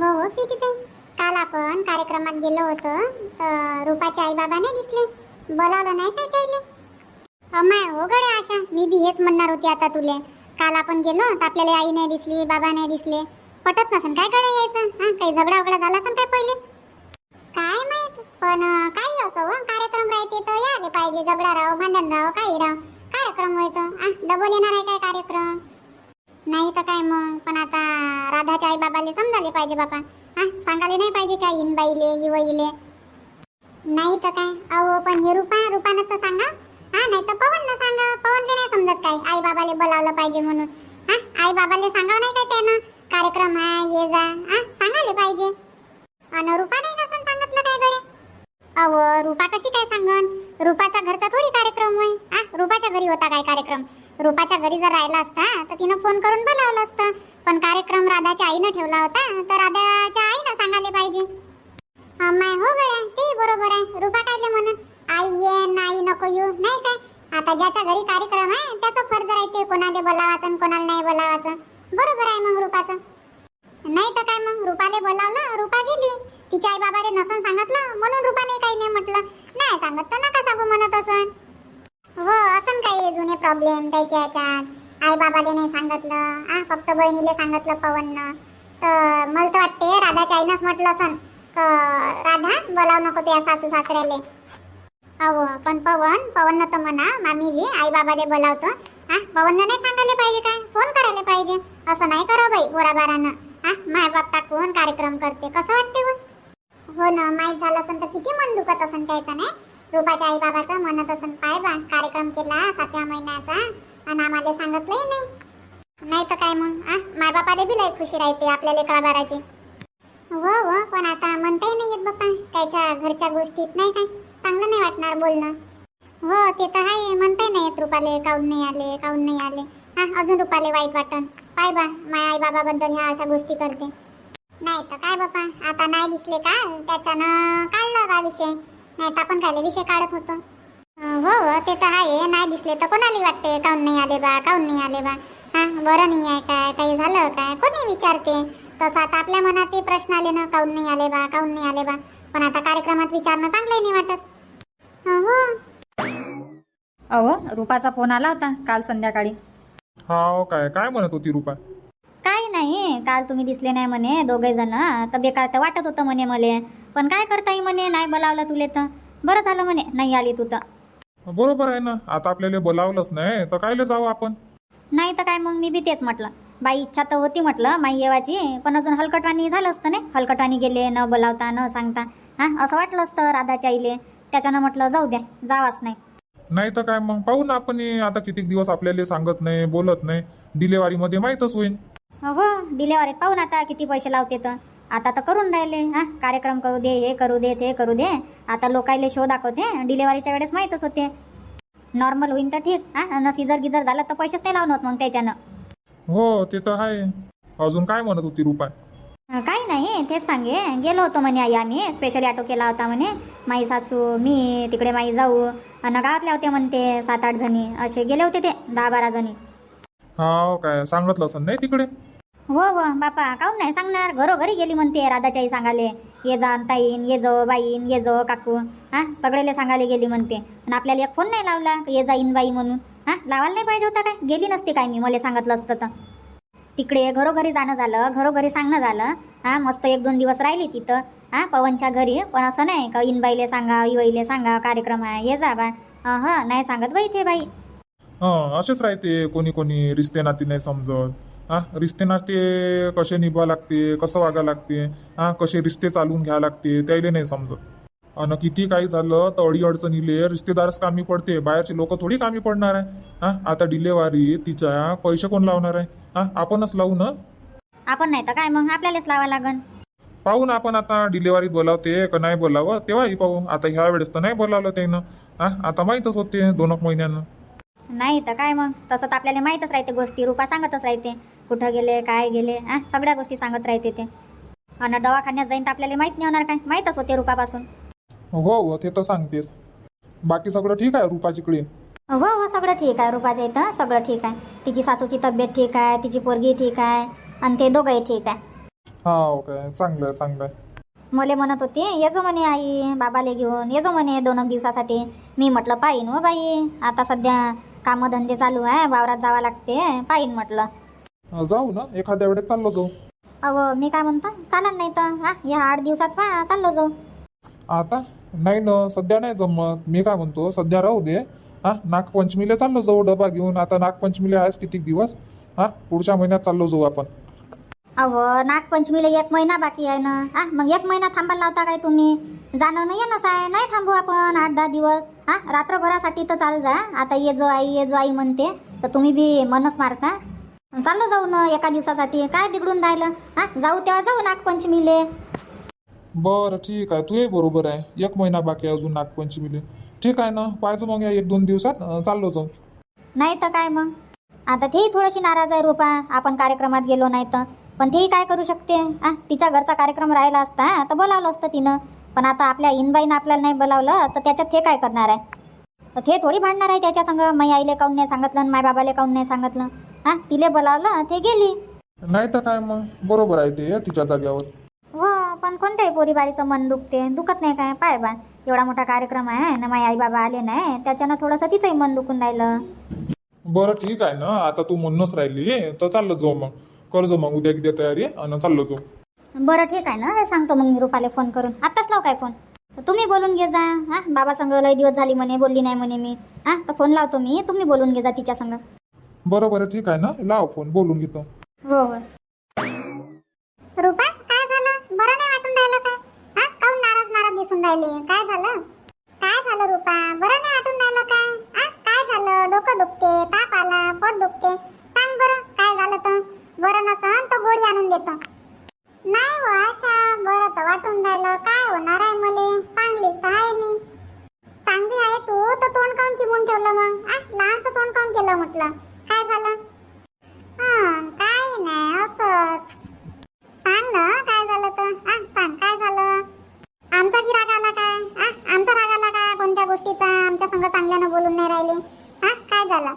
हो हो किती ताई काल आपण कार्यक्रमात गेलो होतो. तर रुपाचे आई बाबा नाही दिसले. बोलावलं नाही काय त्याले अमाय हो गड्या आशा. मी बी हेच म्हणणार होती आता तुले. काल आपण गेलो तर आपल्याला आई नाही दिसली बाबा नाही दिसले. पटत नसेल काय कडे यायचं? हा काही झगडा वगडा झाला असेल काय पहिले? काय माहीत? पण काही असो कार्यक्रम राहते तर यायला पाहिजे. झगडा राहो भांडण राहो काही राहो. कार्यक्रम होय तर आ डबल येणार आहे काय कार्यक्रम? नाही तर काय मग? पण आता राधाच्या आई बाबाले समजाले पाहिजे बापा. हा सांगायला नाही पाहिजे काय इनबाईले इवईले? नाही तर काय? अहो पण हे रुपा रुपानं तर सांगा. हा नाही तर पवन सांगा. पवनले नाही समजत काय. आई बाबाले बोलावलं पाहिजे म्हणून. हा आई बाबाले सांगावं नाही काय त्यानं? कार्यक्रम हा ये जा. हा सांगायला पाहिजे. अन रुपा नाही नसन सांगितलं काय गड्या? अहो रुपा कशी काय सांगन? रुपाचा घरचा थोडी कार्यक्रम होय. आ रुपाच्या घरी होता काय कार्यक्रम? रुपाच्या घरी जर राहिला असता तर तिनं फोन करून बोलावलं असतं. पण कार्यक्रम राधाच्या आईनं ठेवला होता तर राधाच्या आईनं सांगायला पाहिजे. अम्मा हो गड्या ते बरोबर आहे. रूपा कायले म्हणून आई ये नाही नको येऊ नाही काय? आता ज्याच्या घरी कार्यक्रम आहे त्याचं फर्ज राहते कोणाला बोलावाचं आणि कोणाला नाही बोलावाचं. बरोबर आहे मग रुपाचं. नाही तर काय मग? रुपाले बोलावलं रुपा गेली. तिच्या आई बाबाने नसन सांगितलं म्हणून रुपाने काही नाही म्हटलं. नाही सांगत तर नका सांगू म्हणत असन असं. प्रॉब्लेम त्याच्या ह्याच्यात आई बाबाले नाही सांगितलं. आ फक्त बहिणीले सांगितलं पवननं. तर मला तर वाटते राधाच्या आईनंच म्हटलं असन. राधा बोलाव नको त्या सासू सासऱ्याले. अहो पण पवन पवननं तर म्हणा मामीजी आई बाबाले बोलावतो. हा पवननं नाही सांगायला पाहिजे काय? फोन करायला पाहिजे. असं नाही करा बाई बोराबारानं हा माय बाप टाकून कार्यक्रम करते? कसं वाटते हो? हो ना माहीत झालं असेल तर किती मन दुखत असेल त्याचं नाही? रूपाच्या आई बाबाचं म्हणत असून पाय बा कार्यक्रम केला सातव्या महिन्याचा आणि आम्हाला सांगितलंही नाही. नाही तर काय मग आ? माय बापाला बी लय खुशी राहते आपल्या लेकरा बाराची. हो हो पण आता म्हणताही नाही येत बाप्पा. त्याच्या घरच्या गोष्टीत नाही काय चांगलं नाही वाटणार बोलणं. हो ते तर आहे. म्हणताही नाही येत रुपाले. काऊन नाही आले काऊन नाही आले. हा अजून रुपाले वाईट वाटन. पाय बा माय आई बाबाबद्दल ह्या अशा गोष्टी करते. नाही तर काय बापा आता नाही दिसले का? त्याच्यानं काढला का विषय. नाही तर आपण काय विषय काढत होतो. अं, हो हो ते तर आहे नाही दिसले तर कोणाला वाटते? काऊन नाही आले बा काऊन नाही आले बा? हा बरं नाही आहे काय काही झालं काय? कोणी विचारते? तसं आता आपल्या मनात ते प्रश्न आले ना काऊन नाही आले बा काऊन नाही आले बा? पण आता कार्यक्रमात विचारणं चांगलंही नाही वाटत. हो. अहो रुपाचा फोन आला होता काल संध्याकाळी. हा काय काय म्हणत होती रुपा? काही नाही काल तुम्ही दिसले नाही म्हणे दोघे जण तर बेकार तर वाटत होतं म्हणे मले. पण काय करता येईल म्हणे? नाही बोलावलं तुले तर. बरं झालं म्हणे नाही आली तू तर. बरोबर आहे ना. आता आपल्याला बोलावलंच नाही तर कायले जाऊ आपण? नाही तर काय मग मी बी तेच म्हटलं. बाई इच्छा तर होती म्हटलं माई येवाची पण अजून हलकटवाणी झालं असतं नाही हलकटवाणी गेले न बोलावता न सांगता. हा असं वाटलं असतं राधाच्या आईले. त्याच्यानं म्हटलं जाऊ द्या जावाच नाही. नाही तर काय मग? पाहू ना आपण हे आता किती दिवस आपल्याला सांगत नाही बोलत नाही. डिलेवारी मध्ये माहीतच होईल हो डिलेवरीत पाहू ना आता किती पैसे लावते तर. आता तर करून राहिले. हा कार्यक्रम करू दे हे करू दे ते करू दे. आता लोकायले शो दाखवते. डिलेवरीच्या वेळेस माहीतच होते. नॉर्मल होईन तर ठीक. हा न सिजर गिजर झालं तर पैसेच नाही लावून होत मग त्याच्यानं. हो ते तर आहे. अजून काय म्हणत होती रुपा काही नाही तेच सांगे. गेलो होतो म्हणे आई आम्ही. स्पेशली ऑटो केला होता म्हणे. माई सासू मी तिकडे माई जाऊ. आणि गावातले होते म्हणते सात आठ जणी. असे गेले होते ते दहा बारा जणी. हा काय सांगितलं असं नाही तिकडे? हो हो बापा काहून नाही सांगणार? घरोघरी गेली म्हणते राधाच्या आई सांगाले ये जा ताईन ये जो बाईन ये जो काकू. हा सगळेले सांगायला गेली म्हणते. आणि आपल्याला एक फोन नाही लावला ये जाईन बाई म्हणून? हा लावायला नाही पाहिजे होता काय? गेली नसते काय मी मला सांगितलं असतं तर. तिकडे घरोघरी जाणं झालं घरोघरी सांगणं झालं. हा मस्त एक दोन दिवस राहिली तिथं. हा पवनच्या घरी पण असं नाही का इनबाईले सांगा इवाईले सांगा कार्यक्रम आहे ये जा बा. हा नाही सांगत बाई ते बाई. हं असेच राहते कोणी कोणी रिश्ते नाती नाही समजत. हा? रिश्ते नाते कसे निभा लागते कसं वागा लागते हा? कसे रिश्ते चालवून घ्या लागते त्याला नाही समजत. आणि किती काही झालं तर अडी अडचणीले रिश्तेदारच कामी पडते बाहेरचे लोक थोडी कामी पडणार आहे. हा? आता डिलेवारी तिच्या पैसे कोण लावणार आहे? हा? आपणच लावू ना? आपण नाही तर काय मग? आपल्यालाच लावा लागन. पाहू ना आपण आता डिलेवरीत बोलावते का नाही बोलावं? तेव्हाही पाहू. आता ह्या वेळेस तर नाही बोलावलं त्यानं. हा? आता माहीतच होते दोन महिन्यानं. नाही तर काय मग? तसं तर आपल्याला माहीतच राहते गोष्टी. रुपा सांगतच राहते. कुठं गेले काय गेले आ? सगळ्या गोष्टी सांगत राहते ते. आणि दवाखान्यात जाईन तर आपल्याला माहीत नाही होणार काय? माहीतच होते रुपापासून. हो हो ते तर सांगतेस. बाकी सगळं ठीक आहे रुपाचीकडे हो हो सगळं ठीक आहे रुपाच्या इथं. सगळं ठीक आहे. तिची सासूची तब्येत ठीक आहे तिची पोरगी ठीक आहे आणि ते दोघंही ठीक आहे. हा चांगलं आहे चांगलं आहे. मले म्हणत होते येजो म्हणे आई बाबाले घेऊन. येजो म्हणे दोन एक दिवसासाठी. मी म्हटलं पाहिन हो बाई. आता सध्या कामधंदे चालू आहे वावरात जावं लागते पाहिन म्हटलं. जाऊ ना एखाद्या वेळेस चाललो जाऊ. अहो मी काय म्हणतो चालन नाही तर हा या आठ दिवसात पा चाललो जाऊ. आता? नाही ना सध्या नाही जमत. मी काय म्हणतो सध्या राहू दे. हा नागपंचमीला चाललो जाऊ डबा घेऊन. आता नागपंचमीला आहेस किती दिवस? हा पुढच्या महिन्यात चाललो जाऊ आपण. अहो नागपंचमीला एक महिना बाकी आहे ना. हा मग एक महिना थांबायला लावता काय तुम्ही? जाणं नाही येणंच आहे नाही थांबू आपण आठ दहा दिवस. हा रात्रभरासाठी तर चाल जा. आता ये जो आई ये जो आई म्हणते तर तुम्ही बी मनच मारता. चाललं जाऊ ना एका दिवसासाठी. काय बिघडून राहिलं? हा जाऊ तेव्हा जाऊ नागपंचमीले. बरं ठीक आहे. तूही बरोबर आहे. एक महिना बाकी आहे अजून नागपंचमीला. ठीक आहे ना? पाहायचं मग या एक दोन दिवसात चाललो जाऊ. नाही तर काय मग? आता तेही थोडीशी नाराज आहे रुपा. आपण कार्यक्रमात गेलो नाही तर. पण तेही काय करू शकते? आ तिच्या घरचा कार्यक्रम राहिला असता तर बोलावलं असतं तिनं. पण आता आपल्या इनबाईनं आपल्याला नाही बोलावलं तर त्याच्यात ते काय करणार आहे? तर ते थोडी भांडणार आहे त्याच्या संग. मै आईले काऊन नाही सांगितलं माय बाबाले काऊन नाही सांगितलं? हा तिले बोलावलं ते गेली. नाही तर काय मग? बरोबर आहे ते तिच्या जाग्यावर हो पण कोणत्याही पोरीबारीचं मन दुखते? दुखत नाही काय? पाय बा एवढा मोठा कार्यक्रम आहे ना माझे आई बाबा आले नाही त्याच्यानं थोडंसं तिचंही मन दुखून राहिलं. बरं ठीक आहे ना. आता तू म्हणूनच राहिली तर चाललो जाऊ मग. करजो मग उद्या किती तयारी आणि चाललो जाऊ. बरं ठीक आहे ना हे सांगतो मग मी रुपाले फोन करून. आत्ताच लाव काय फोन? तुम्ही बोलून घे जा हा? बाबा संग लय दिवस झाली म्हणे बोलली नाही म्हणे मी. हा? तर फोन लावतो मी तुम्ही बोलून घे जा तिच्या संग. बरं बरं ठीक आहे ना. लाव फोन बोलून घेतो. हो हो रुपा काय झालं बरं नाही वाटून राहिलं काय हा काऊन नाराज नाराज दिसून राहिली काय झालं काय झालं रुपा बरं नाही वाटून राहिलं काय हा काय झालं डोकं दुखते ताप आला पोट दुखते सांग बरं काय झालं तर बरं नसन तर गोळी आणून देतो नाही हो आशा बरं तर वाटून राहिलं काय होणार आहे मले चांगलीच तर आहे मी चांगली आहे तू तर तोंड काऊन चिमून ठेवलं मग? आ लहानसं तोंड काऊन केलं म्हटलं? काय झालं? हा काय नाही असंच. सांग ना काय झालं तर? आ सांग काय झालं? आमचा की राग आला काय? आ आमचा राग आला का कोणत्या गोष्टीचा? आमच्या संग चांगल्यानं बोलून नाही राहिले? हा काय झालं?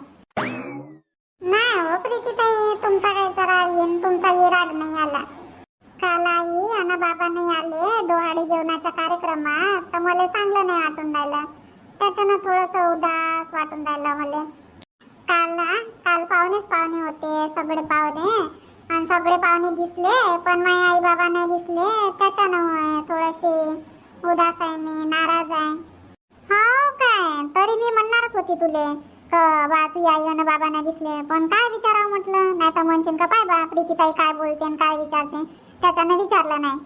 नाही हो प्रीतीताई तुमचा कायचा राग येईन तुमचा ये राग नाही आला. काल आई आणि बाबा नाही आले डोहाळी जेवणाच्या कार्यक्रमात तर मला चांगलं नाही वाटून राहिलं. त्याच्यानं थोडंसं उदास वाटून राहिलं मला. काल ना काल पाहुणेच पाहुणे होते सगळे पाहुणे. आणि सगळे पाहुणे दिसले पण माझे आई बाबा नाही दिसले. त्याच्यानं थोडीशी उदास आहे मी नाराज आहे. हो काय? तरी मी म्हणणारच होती तुले. बा तू आई आणि बाबा नाही दिसले. पण काय विचारावं म्हटलं? नाही तर म्हणशील का पाय बा प्रीतीताई काय बोलते आणि काय विचारते? त्याच्यानं विचारलं नाही.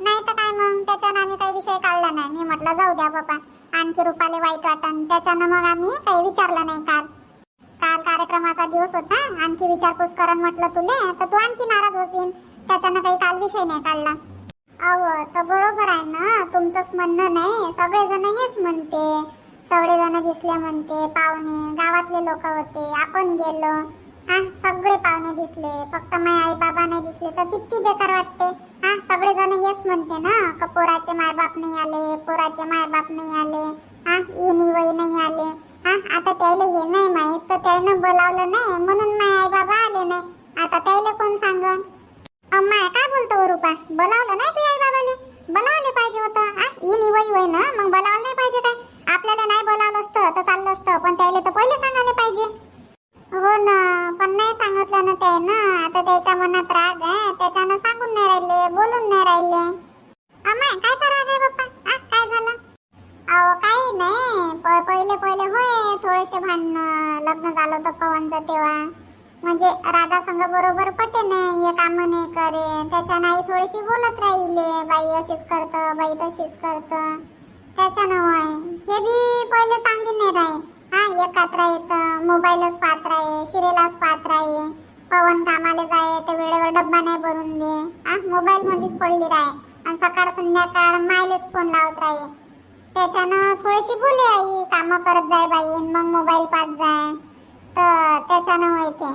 नाही तर काय मग? त्याच्यानं आम्ही काही विषय काढला नाही. मी म्हटलं जाऊ द्या बाबा. आमच्या रुपाले वाईट वाटन. त्याच्यानं मग आम्ही काही विचारलं नाही काल. काल कार्यक्रमाचा दिवस होता. आणखी विचारपूस करा म्हटलं तुले तर तू आणखी नाराज होशील. त्याच्यानं काही काल विषय नाही काढला. अहो तर बरोबर आहे ना. तुमचंच म्हणणं नाही. सगळेजण हेच म्हणते. सगळेजण दिसले म्हणते. पाहुणे गावातले लोक होते. आपण गेलो. हा सगळे पाहुणे दिसले. फक्त माझे आई बाबा नाही दिसले. तर किती बेकार वाटते. हा सगळेजण हेच म्हणते ना का पोराचे मायबाप नाही आले पोराचे मायबाप नाही आले हा येणी वय नाही आले हा आता त्याला हे नाही माहीत तर त्यानं बोलावलं नाही म्हणून माय आई बाबा आले नाही. आता त्याला कोण सांगन? अम्मा काय बोलतो हो रुपा? बोलावलं नाही तू आई बाबाले बोलावले पाहिजे होतं हा? इनी वय वय ना मग बोलावलं नाही पाहिजे काय? आपल्याला नाही बोलावलं असतं तर चाललं असतं पण त्याला तर पहिले सांगायला पाहिजे हो ना पण नाही सांगितलं ना ते त्याच्या मनात राग आहे त्याच्यानं सांगून नाही राहिले बोलून नाही राहिले. आम्हा कायचा राग आहे पप्पा? आ काय झालं? अहो काही नाही. प- पहिले पहिले होय थोडेसे भांडणं लग्न झालं होतं पवनचं तेव्हा. म्हणजे राधा संघ बरोबर पटे नाही हे काम नाही करे त्याच्या नाही थोडीशी बोलत राहिले. बाई अशीच करत बाई तशीच करत. त्याच्यानं होय. हे बी पहिले चांगली नाही राही हा एकात राहत मोबाईलच पाहत राहे शिरेलाच पाहत राहे पवन कामाला जाय तर वेळेवर डब्बा नाही भरून दे. हा मोबाईल मध्येच पडली राय. आणि सकाळ संध्याकाळ मायलेच फोन लावत राहे त्याच्यानं थोडीशी बोले आई कामं करत जाय बाई मग मोबाईल पाहत जाय. तर त्याच्यानं व्हायचे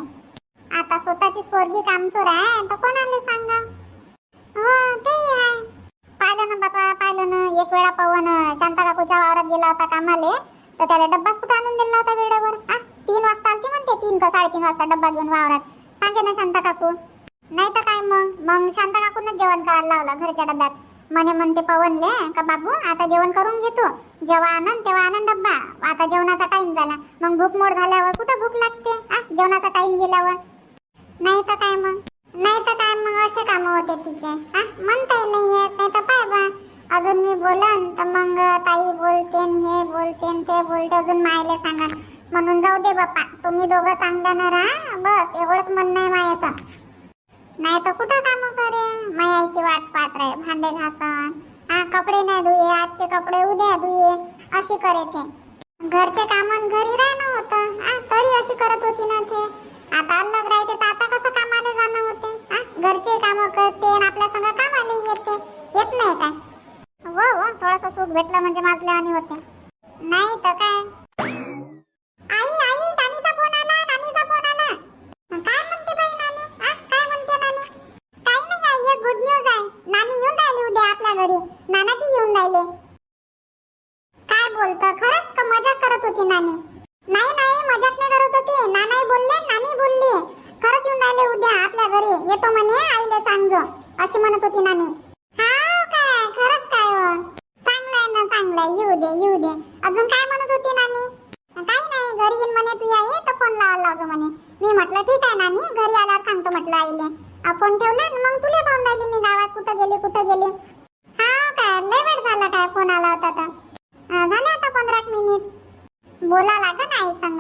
आता स्वतःचीच पोरगी कामचोर आहे तर कोणाला सांगा? हो ते आहे. पाहिलं ना बापा पाहिलं ना. एक वेळा पवन शांता काकूच्या वावरात गेला होता कामाले तर त्याला डब्बाच कुठं आणून दिला होता वेळेवर? आ तीन वाजता आलती म्हणते तीन का साडेतीन वाजता डब्बा घेऊन वावरात. सांगे ना शांता काकू. नाही तर काय मग? मग शांता काकूनच जेवण करायला लावलं घरच्या डब्यात. म्हणे म्हणते पवनले का बाबू? आता जेवण करून घेतो जेव्हा आनंद तेव्हा आनंद डब्बा. आता जेवणाचा टाइम झाला. मग भूक मोड झाल्यावर कुठं भूक लागते? आ जेवणाचा टाइम गेल्यावर. नाही तर काय मग? नाही तर काय मग? असे कामं होते तिचे. हा म्हणताही नाही येत नाही तर पाय बा. अजून मी बोलन तर मग ताई बोलते हे बोलते ते बोलते. अजून मायले सांगा म्हणून जाऊ दे बाप्पा. तुम्ही दोघं चांगल्यानं राहा. बस एवढंच म्हणणं आहे मायाचं. नाही तर कुठं काम करे मायाची वाट पाहत राहे भांडे घासन. हा कपडे नाही धुये आजचे कपडे उद्या धुये अशी करे ते. घरचे कामन घरी राहणं होतं. हा तरी अशी करत होती ना ते. आता अलग राहते तर आता कसं कामाला जाणं होते? हा घरचे काम करते आणि आपल्या संग कामाला येते येत नाही काय? हो हो थोडंसं सुख भेटलं म्हणजे माझल्या आणि होते. नाही तर काय आई आई नानीचा फोन आला नानीचा फोन आला काय म्हणते बाई नानी हा काय म्हणते नानी काही नाही आई एक गुड न्यूज आहे नानी येऊन राहिली उद्या आपल्या घरी नानाची येऊन राहिले काय बोलतं खरंच का मजाक करत होती नानी नाही नाही मजाक नाही करत होती. नानाही बोलले नानी बोलली. खरंच येऊन राहिले उद्या आपल्या घरी. येतो म्हणे आईले सांगजो. अशी म्हणत होती नानी. हा काय? खरंच काय हो? चांगलं आहे ना चांगलं आहे. येऊ दे येऊ दे. अजून काय म्हणत होती नानी? काही नाही घरी येईन म्हणे तू ये तर फोन लावायला लावतो म्हणे. मी म्हटलं ठीक आहे नानी. घरी आल्यावर सांगतो म्हटलं आईले. फोन ठेवला मग तुले पाहून राहिली मी गावात. कुठं गेली कुठं गेली? हा काय? लय वेळ झाला काय फोन आला होता तर. अं, झाले आता पंधरा मिनिट बोला लागन आई संग.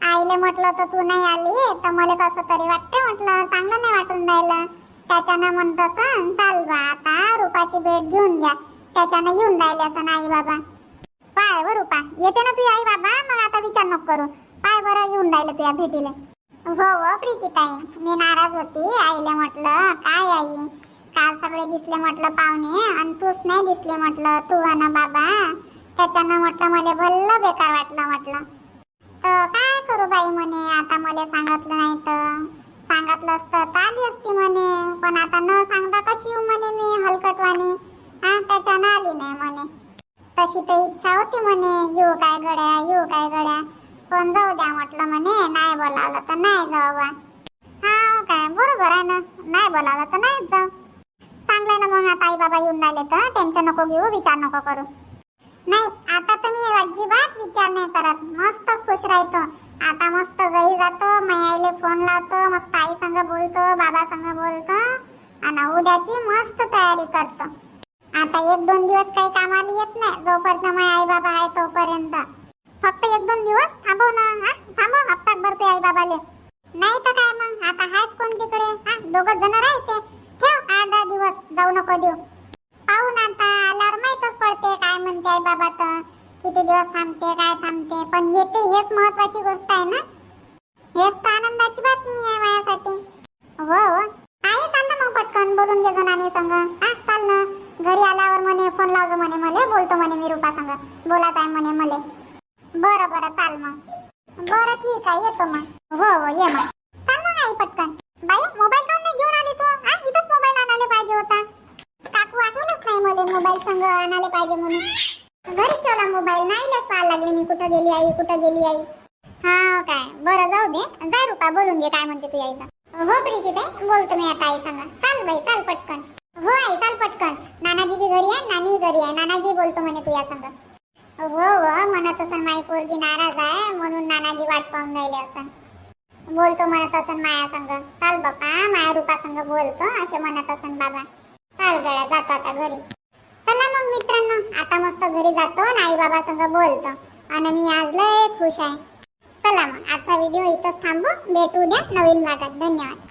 आईले म्हटलं तर तू नाही आली तर मला कसं तरी वाटतं म्हटलं. चांगलं नाही वाटून राहिलं. त्याच्यानं म्हणत असं चाल बा आता रुपाची भेट घेऊन घ्या. त्याच्यानं येऊन राहिले असं आई बाबा. पाय वर रुपा येते ना तुझी आई बाबा? मग आता विचार नको करू. पाय बरं येऊन राहिलं तुझ्या भेटीला. हो हो प्रीतीताई मी नाराज होती. आईले म्हटलं काय आई? काल सगळे दिसले म्हटलं पाहुणे आणि तूच नाही दिसले म्हटलं तू ना बाबा. त्याच्यानं म्हटलं मला भल्ल बेकार वाटलं म्हटलं. तर काय करू बाई म्हणे आता मला सांगितलं नाही तर. सांगितलं असतं तर आली असती म्हणे पण आता न सांगता कशी येऊ म्हणे मी हलकटवाणी? हा त्याच्यानं आली नाही म्हणे. तशी तर इच्छा होती म्हणे येऊ काय गड्या येऊ काय गड्या. पण जाऊ द्या म्हटलं म्हणे नाही बोलावलं तर नाही जाऊ बा. हा काय बरोबर आहे ना. नाही बोलावलं तर नाहीच जाऊ. चांगलं ना मग आता आई बाबा येऊन राहिले तर. टेन्शन नको घेऊ विचार नको करू. नाही आता तर मी अजिबात विचार नाही करत. मस्त खुश राहतो. आता मस्त घरी जातो माझ्या आईले फोन लावतो मस्त आई संग बोलतो बाबा संग बोलतो आणि उद्याची मस्त तयारी करतो. आता एक दोन दिवस काही कामाला येत नाही जोपर्यंत माझे आई बाबा आहे तोपर्यंत. फक्त एक दोन दिवस थांबव ना हा? थांबव हप्ताक भरतो आई बाबाले नाही तर काय मग? आता हायच कोण तिकडे? हा? दोघच जण राहते ठेव आठ दहा दिवस. जाऊ नको देऊ. पाहू ना आता आल्यावर माहीतच पडते काय म्हणते आई बाबा तर. किती दिवस थांबते काय थांबते. पण येते हेच महत्वाची गोष्ट आहे ना. हेच तर आनंदाची बातमी आहे माझ्यासाठी. हो हो. चाल ना मग पटकन. बोलून घे नानी संग. हा चाल ना. घरी आल्यावर म्हणे फोन लावजो म्हणे मले. बोलतो म्हणे मी रुपा संग. बोलायचं आहे म्हणे मले. बरं बरं. चाल मग. बरं ठीक आहे. येतो मग. हो हो. ये मग. चाल मग आई पटकन. बाई नाही मला मोबाईल संग आणायला पाहिजे म्हणून. घरीच ठेवला मोबाईल नाहीलेच पाहायला लागले मी. कुठं गेली आई कुठं गेली आई? हा काय. बरं जाऊ दे. जाय रुपा बोलून घे काय म्हणते तू आईला हो प्रीती ताई. बोलतो मी आता आई सांगा. चाल बाई चाल पटकन. हो आई चाल पटकन. नानाजी बी घरी आहे नानी घरी आहे. नानाजी बोलतो म्हणे तू या संग. हो हो म्हणत असन माई पोरगी नाराज आहे म्हणून नानाजी वाट पाहून राहिले असन. बोलतो म्हणत असन माया संग. चाल बापा माया रूपा संग बोलतो असे म्हणत असन बाबा. चाल गड्या जातो आता घरी. चला मग मित्रांनो आता मस्त घरी जातो आणि आई बाबा संग बोलतो. आणि मी आज लय खुश आहे. चला मग आजचा व्हिडिओ इथंच थांबू. भेटू द्या नवीन भागात. धन्यवाद.